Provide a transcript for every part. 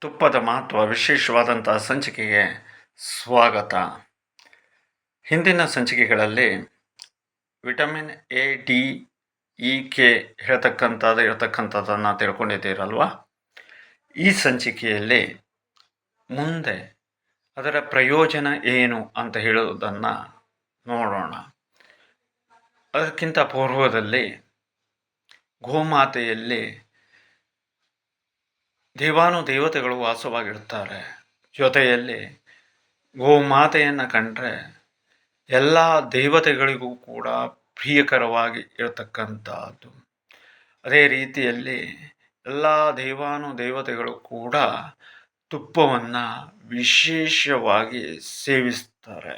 ತುಪ್ಪದ ಮಹತ್ವ ವಿಶೇಷವಾದಂಥ ಸಂಚಿಕೆಗೆ ಸ್ವಾಗತ. ಹಿಂದಿನ ಸಂಚಿಕೆಗಳಲ್ಲಿ vitamin A, D, E, K ಹೇಳ್ತಕ್ಕಂಥದ್ದು ಇರತಕ್ಕಂಥದ್ದನ್ನು ತಿಳ್ಕೊಂಡಿದ್ದೀರಲ್ವ? ಈ ಸಂಚಿಕೆಯಲ್ಲಿ ಮುಂದೆ ಅದರ ಪ್ರಯೋಜನ ಏನು ಅಂತ ಹೇಳುವುದನ್ನು ನೋಡೋಣ. ಅದಕ್ಕಿಂತ ಪೂರ್ವದಲ್ಲಿ ಗೋಮಾತೆಯಲ್ಲಿ ದೇವಾನು ದೇವತೆಗಳು ವಾಸವಾಗಿರ್ತಾರೆ ಜೊತೆಯಲ್ಲಿ ಗೋಮಾತೆಯನ್ನು ಕಂಡ್ರೆ ಎಲ್ಲ ದೇವತೆಗಳಿಗೂ ಕೂಡ ಪ್ರಿಯಕರವಾಗಿ ಇರತಕ್ಕಂಥದ್ದು. ಅದೇ ರೀತಿಯಲ್ಲಿ ಎಲ್ಲ ದೇವಾನು ದೇವತೆಗಳು ಕೂಡ ತುಪ್ಪವನ್ನು ವಿಶೇಷವಾಗಿ ಸೇವಿಸ್ತಾರೆ.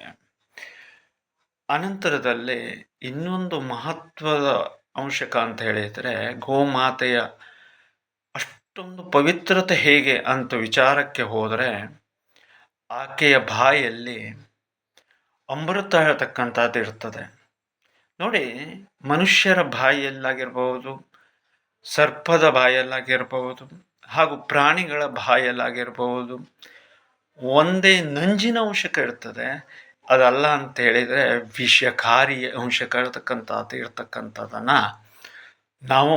ಅನಂತರದಲ್ಲಿ ಇನ್ನೊಂದು ಮಹತ್ವದ ಅಂಶಕ ಅಂತ ಹೇಳಿದರೆ ಗೋಮಾತೆಯ ಅಷ್ಟೊಂದು ಪವಿತ್ರತೆ ಹೇಗೆ ಅಂತ ವಿಚಾರಕ್ಕೆ ಹೋದರೆ, ಆಕೆಯ ಬಾಯಲ್ಲಿ ಅಮೃತ ಹೇಳ್ತಕ್ಕಂಥದ್ದು ಇರ್ತದೆ. ನೋಡಿ, ಮನುಷ್ಯರ ಬಾಯಲ್ಲಾಗಿರ್ಬೋದು, ಸರ್ಪದ ಬಾಯಲ್ಲಾಗಿರ್ಬೋದು, ಹಾಗೂ ಪ್ರಾಣಿಗಳ ಬಾಯಲ್ಲಾಗಿರ್ಬೋದು, ಒಂದೇ ನಂಜಿನ ಅಂಶಕ ಇರ್ತದೆ. ಅದಲ್ಲ ಅಂತ ಹೇಳಿದರೆ, ವಿಷಕಾರಿ ಅಂಶಕ ಇರತಕ್ಕಂಥದ್ದು ಇರ್ತಕ್ಕಂಥದ್ದನ್ನು ನಾವು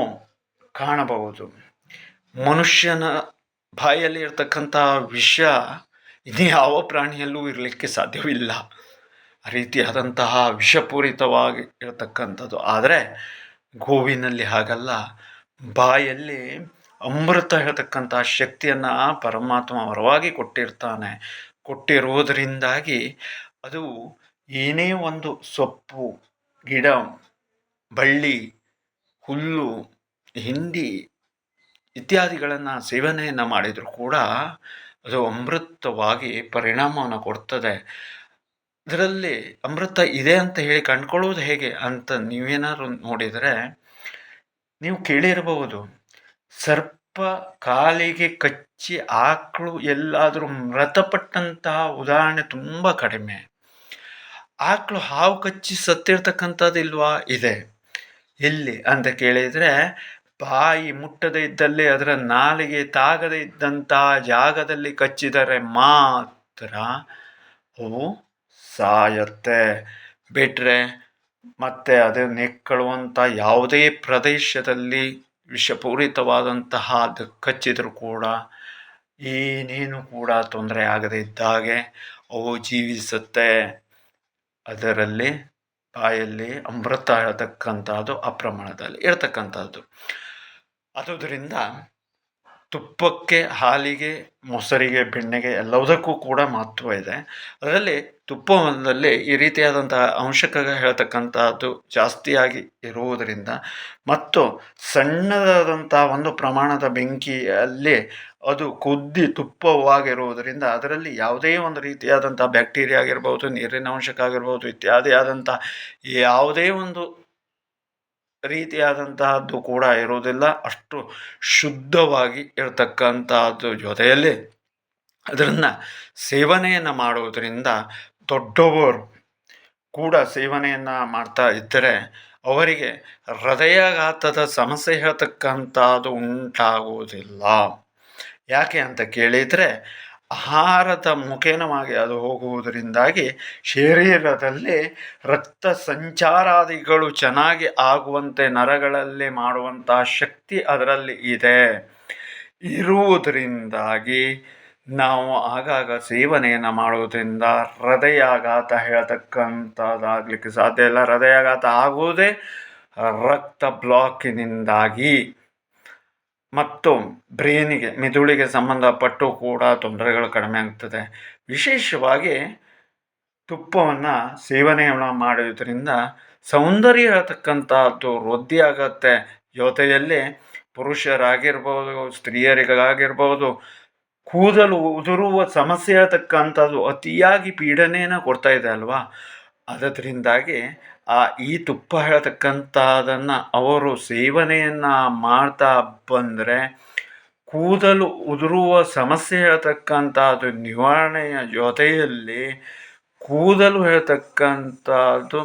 ಕಾಣಬಹುದು. ಮನುಷ್ಯನ ಬಾಯಲ್ಲಿ ಇರತಕ್ಕಂಥ ವಿಷ ಇನ್ಯಾವ ಪ್ರಾಣಿಯಲ್ಲೂ ಇರಲಿಕ್ಕೆ ಸಾಧ್ಯವಿಲ್ಲ. ಆ ರೀತಿಯಾದಂತಹ ವಿಷಪೂರಿತವಾಗಿ ಇರತಕ್ಕಂಥದ್ದು. ಆದರೆ ಗೋವಿನಲ್ಲಿ ಹಾಗಲ್ಲ. ಬಾಯಲ್ಲಿ ಅಮೃತ ಹೇಳ್ತಕ್ಕಂಥ ಶಕ್ತಿಯನ್ನು ಪರಮಾತ್ಮ ವರವಾಗಿ ಕೊಟ್ಟಿರ್ತಾನೆ. ಕೊಟ್ಟಿರುವುದರಿಂದಾಗಿ ಅದು ಏನೇ ಒಂದು ಸೊಪ್ಪು, ಗಿಡ, ಬಳ್ಳಿ, ಹುಲ್ಲು, ಹಿಂಡಿ ಇತ್ಯಾದಿಗಳನ್ನು ಸೇವನೆಯನ್ನು ಮಾಡಿದರೂ ಕೂಡ ಅದು ಅಮೃತವಾಗಿ ಪರಿಣಾಮವನ್ನು ಕೊಡ್ತದೆ. ಇದರಲ್ಲಿ ಅಮೃತ ಇದೆ ಅಂತ ಹೇಳಿ ಕಂಡ್ಕೊಳ್ಳೋದು ಹೇಗೆ ಅಂತ ನೀವೇನಾದ್ರು ನೋಡಿದರೆ ನೀವು ಕೇಳಿರಬಹುದು. ಸರ್ಪ ಕಾಲಿಗೆ ಕಚ್ಚಿ ಆಕಳು ಎಲ್ಲಾದರೂ ಮೃತಪಟ್ಟಂತಹ ಉದಾಹರಣೆ ತುಂಬ ಕಡಿಮೆ. ಆಕಳು ಹಾವು ಕಚ್ಚಿ ಸತ್ತಿರ್ತಕ್ಕಂಥದ್ದು ಇಲ್ವಾ? ಇದೆ. ಎಲ್ಲಿ? ಅಂತ ಕೇಳಿದರೆ ಬಾಯಿ ಮುಟ್ಟದೇ ಇದ್ದಲ್ಲಿ ಅದರ ನಾಲಿಗೆ ತಾಗದೇ ಇದ್ದಂಥ ಜಾಗದಲ್ಲಿ ಕಚ್ಚಿದರೆ ಮಾತ್ರ ಅವು ಸಾಯತ್ತೆ. ಬಿಟ್ಟರೆ ಮತ್ತೆ ಅದು ನೆಕ್ಕಳುವಂಥ ಯಾವುದೇ ಪ್ರದೇಶದಲ್ಲಿ ವಿಷಪೂರಿತವಾದಂತಹ ಅದು ಕಚ್ಚಿದರೂ ಕೂಡ ಏನೇನು ಕೂಡ ತೊಂದರೆ ಆಗದೇ ಇದ್ದಾಗೆ ಅವು ಜೀವಿಸುತ್ತೆ. ಅದರಲ್ಲಿ ಬಾಯಲ್ಲಿ ಅಮೃತ ಇರತಕ್ಕಂಥದ್ದು ಅಪ್ರಮಾಣದಲ್ಲಿ ಇರತಕ್ಕಂಥದ್ದು ಅದುದರಿಂದ ತುಪ್ಪಕ್ಕೆ, ಹಾಲಿಗೆ, ಮೊಸರಿಗೆ, ಬೆಣ್ಣೆಗೆ ಎಲ್ಲದಕ್ಕೂ ಕೂಡ ಮಹತ್ವ ಇದೆ. ಅದರಲ್ಲಿ ತುಪ್ಪದಲ್ಲಿ ಈ ರೀತಿಯಾದಂತಹ ಅಂಶಕ ಹೇಳ್ತಕ್ಕಂಥದ್ದು ಜಾಸ್ತಿಯಾಗಿ ಇರುವುದರಿಂದ ಮತ್ತು ಸಣ್ಣದಾದಂಥ ಒಂದು ಪ್ರಮಾಣದ ಬೆಂಕಿಯಲ್ಲಿ ಅದು ಕುದ್ದಿ ತುಪ್ಪವಾಗಿರುವುದರಿಂದ ಅದರಲ್ಲಿ ಯಾವುದೇ ಒಂದು ರೀತಿಯಾದಂಥ ಬ್ಯಾಕ್ಟೀರಿಯಾ ಆಗಿರ್ಬೋದು, ನೀರಿನ ಅಂಶಕ ಆಗಿರ್ಬೋದು ಇತ್ಯಾದಿ ಆದಂಥ ಯಾವುದೇ ಒಂದು ರೀತಿಯಾದಂತಹದ್ದು ಕೂಡ ಇರುವುದಿಲ್ಲ. ಅಷ್ಟು ಶುದ್ಧವಾಗಿ ಇರತಕ್ಕಂತಹದ್ದು ಜೊತೆಯಲ್ಲಿ ಅದನ್ನು ಸೇವನೆಯನ್ನು ಮಾಡುವುದರಿಂದ ದೊಡ್ಡವರು ಕೂಡ ಸೇವನೆಯನ್ನು ಮಾಡ್ತಾ ಇದ್ದರೆ ಅವರಿಗೆ ಹೃದಯಾಘಾತದ ಸಮಸ್ಯೆ ಹೇಳ್ತಕ್ಕಂಥದ್ದು ಉಂಟಾಗುವುದಿಲ್ಲ. ಯಾಕೆ ಅಂತ ಕೇಳಿದರೆ ಆಹಾರದ ಮುಖೇನವಾಗಿ ಅದು ಹೋಗುವುದರಿಂದಾಗಿ ಶರೀರದಲ್ಲಿ ರಕ್ತ ಸಂಚಾರಾದಿಗಳು ಚೆನ್ನಾಗಿ ಆಗುವಂತೆ ನರಗಳಲ್ಲಿ ಮಾಡುವಂತಹ ಶಕ್ತಿ ಅದರಲ್ಲಿ ಇದೆ. ಇರುವುದರಿಂದಾಗಿ ನಾವು ಆಗಾಗ ಸೇವನೆಯನ್ನು ಮಾಡುವುದರಿಂದ ಹೃದಯಾಘಾತ ಹೇಳ್ತಕ್ಕಂಥದ್ದಾಗಲಿಕ್ಕೆ ಸಾಧ್ಯ ಇಲ್ಲ. ಹೃದಯಾಘಾತ ಆಗುವುದೇ ರಕ್ತ ಬ್ಲಾಕಿನಿಂದಾಗಿ. ಮತ್ತು ಬ್ರೈನಿಗೆ, ಮಿದುಳಿಗೆ ಸಂಬಂಧಪಟ್ಟು ಕೂಡ ತೊಂದರೆಗಳು ಕಡಿಮೆ ಆಗ್ತದೆ. ವಿಶೇಷವಾಗಿ ತುಪ್ಪವನ್ನು ಸೇವನೆಯನ್ನು ಮಾಡೋದ್ರಿಂದ ಸೌಂದರ್ಯ ಇರತಕ್ಕಂಥದ್ದು ವೃದ್ಧಿ ಆಗತ್ತೆ. ಜೊತೆಯಲ್ಲಿ ಪುರುಷರಾಗಿರ್ಬೋದು, ಸ್ತ್ರೀಯರಿಗಾಗಿರ್ಬೋದು, ಕೂದಲು ಉದುರುವ ಸಮಸ್ಯೆ ಇರತಕ್ಕಂಥದ್ದು ಅತಿಯಾಗಿ ಪೀಡನೆಯನ್ನು ಕೊಡ್ತಾ ಇದೆ ಅಲ್ವಾ? ಅದರಿಂದಾಗಿ ಆ ಈ ತುಪ್ಪ ಹೇಳ್ತಕ್ಕಂಥದ್ದನ್ನು ಅವರು ಸೇವನೆಯನ್ನು ಮಾಡ್ತಾ ಬಂದರೆ ಕೂದಲು ಉದುರುವ ಸಮಸ್ಯೆ ಹೇಳ್ತಕ್ಕಂಥದ್ದು ನಿವಾರಣೆಯ ಜೊತೆಯಲ್ಲಿ ಕೂದಲು ಹೇಳ್ತಕ್ಕಂಥದ್ದು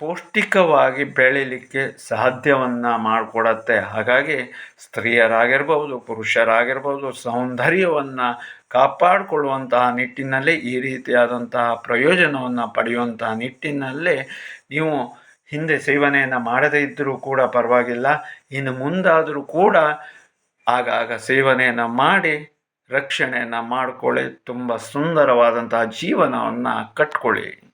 ಪೌಷ್ಟಿಕವಾಗಿ ಬೆಳೀಲಿಕ್ಕೆ ಸಾಧ್ಯವನ್ನು ಮಾಡಿಕೊಡತ್ತೆ. ಹಾಗಾಗಿ ಸ್ತ್ರೀಯರಾಗಿರ್ಬೋದು, ಪುರುಷರಾಗಿರ್ಬೋದು, ಸೌಂದರ್ಯವನ್ನು ಕಾಪಾಡಿಕೊಳ್ಳುವಂತಹ ನಿಟ್ಟಿನಲ್ಲಿ, ಈ ರೀತಿಯಾದಂತಹ ಪ್ರಯೋಜನವನ್ನು ಪಡೆಯುವಂತಹ ನಿಟ್ಟಿನಲ್ಲಿ ನೀವು ಹಿಂದೆ ಸೇವನೆಯನ್ನು ಮಾಡದೇ ಇದ್ದರೂ ಕೂಡ ಪರವಾಗಿಲ್ಲ. ಇನ್ನು ಮುಂದಾದರೂ ಕೂಡ ಆಗಾಗ ಸೇವನೆಯನ್ನು ಮಾಡಿ, ರಕ್ಷಣೆಯನ್ನು ಮಾಡಿಕೊಳ್ಳಿ. ತುಂಬ ಸುಂದರವಾದಂತಹ ಜೀವನವನ್ನು ಕಟ್ಕೊಳ್ಳಿ.